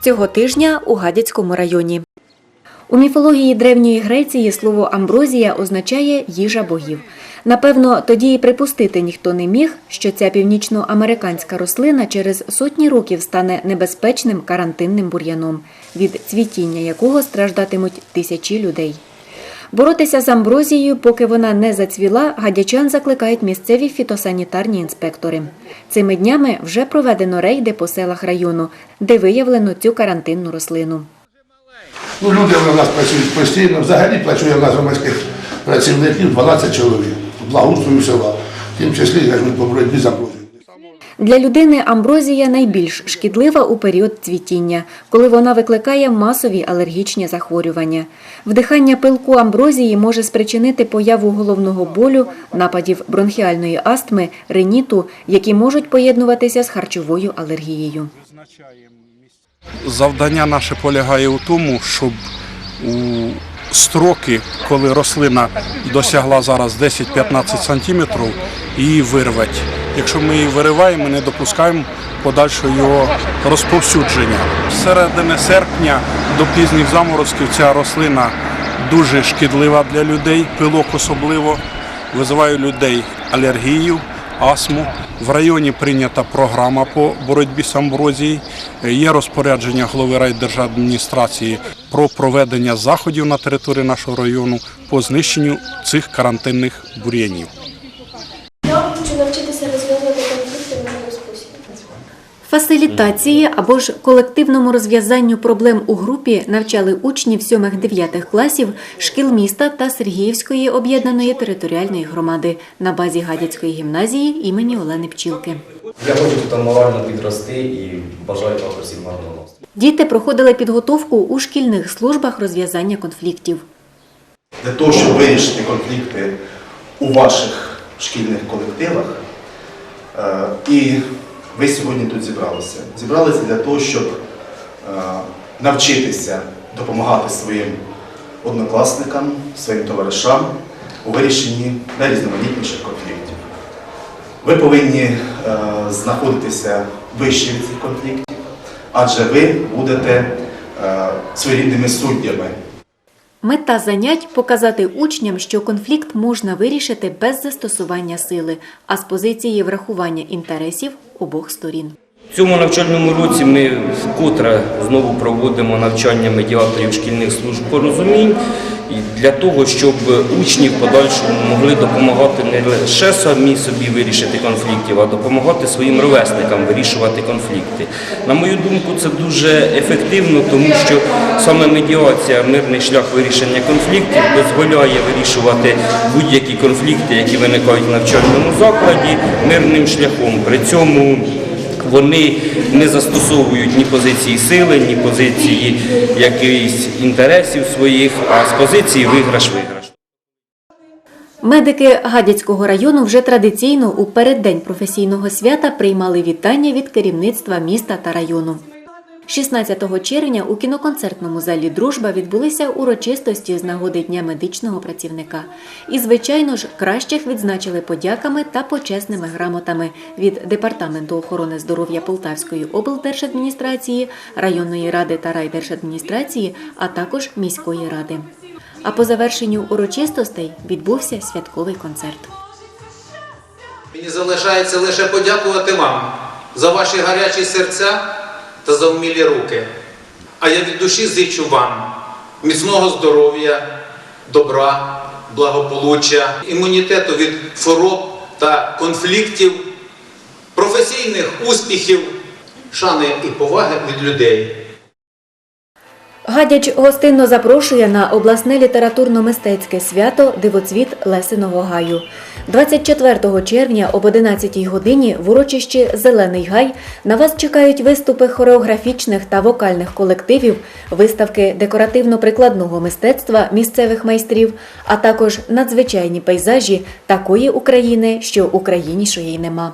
Цього тижня у Гадяцькому районі. У міфології древньої Греції слово амброзія означає їжа богів. Напевно, тоді і припустити ніхто не міг, що ця північноамериканська рослина через сотні років стане небезпечним карантинним бур'яном, від цвітіння якого страждатимуть тисячі людей. Боротися з амброзією, поки вона не зацвіла, гадячан закликають місцеві фітосанітарні інспектори. Цими днями вже проведено рейди по селах району, де виявлено цю карантинну рослину. Ну, люди у нас працюють постійно. Взагалі працює у нас громадських працівників 12 чоловік. Благоустрою села, в тим числі як ми по боротьбі з амброзією. Для людини амброзія найбільш шкідлива у період цвітіння, коли вона викликає масові алергічні захворювання. Вдихання пилку амброзії може спричинити появу головного болю, нападів бронхіальної астми, риніту, які можуть поєднуватися з харчовою алергією. Завдання наше полягає у тому, щоб у строки, коли рослина досягла зараз 10-15 сантиметрів, її вирвати. Якщо ми її вириваємо, ми не допускаємо подальшого його розповсюдження. З середини серпня до пізніх заморозків ця рослина дуже шкідлива для людей, пилок особливо, визиває людей алергію, астму. В районі прийнята програма по боротьбі з амброзією. Є розпорядження голови райдержадміністрації про проведення заходів на території нашого району по знищенню цих карантинних бур'янів. Я хочу навчитися розв'язувати конфлікти в мирний спосіб. Фасилітації або ж колективному розв'язанню проблем у групі навчали учнів 7-9 класів шкіл міста та Сергіївської об'єднаної територіальної громади на базі Гадяцької гімназії імені Олени Пчілки. Я хочу тут морально підрости і бажаю вам усім гарного настрою. Діти проходили підготовку у шкільних службах розв'язання конфліктів. для того, щоб вирішити конфлікти у ваших шкільних колективах. Е, І ви сьогодні тут зібралися. Зібралися для того, щоб е, навчитися допомагати своїм однокласникам, своїм товаришам у вирішенні найрізноманітніших конфліктів. Ви повинні е, знаходитися вище від цих конфліктів, адже ви будете е, своєрідними суддями Мета занять показати учням, що конфлікт можна вирішити без застосування сили, а з позиції врахування інтересів обох сторін. В цьому навчальному році ми вкотре знову проводимо навчання медіаторів шкільних служб порозумінь для того, щоб учні в подальшому могли допомагати не лише самі собі вирішити конфліктів, а допомагати своїм ровесникам вирішувати конфлікти. На мою думку, це дуже ефективно, тому що саме медіація, мирний шлях вирішення конфліктів дозволяє вирішувати будь-які конфлікти, які виникають в навчальному закладі, мирним шляхом. При цьому вони не застосовують ні позиції сили, ні позиції якихось інтересів своїх, а з позиції виграш-виграш. Медики Гадяцького району вже традиційно у переддень професійного свята приймали вітання від керівництва міста та району. 16 червня у кіноконцертному залі Дружба відбулися урочистості з нагоди Дня медичного працівника. І, звичайно ж, кращих відзначили подяками та почесними грамотами від Департаменту охорони здоров'я Полтавської облдержадміністрації, районної ради та райдержадміністрації, а також міської ради. А по завершенню урочистостей відбувся святковий концерт. Мені залишається лише подякувати вам за ваші гарячі серця та за вмілі руки. А я від душі зичу вам міцного здоров'я, добра, благополуччя, імунітету від хвороб та конфліктів, професійних успіхів, шани і поваги від людей. Гадяч гостинно запрошує на обласне літературно-мистецьке свято Дивоцвіт Лесиного гаю. 24 червня об 11 годині в урочищі Зелений гай на вас чекають виступи хореографічних та вокальних колективів, виставки декоративно-прикладного мистецтва місцевих майстрів, а також надзвичайні пейзажі такої України, що українішої нема.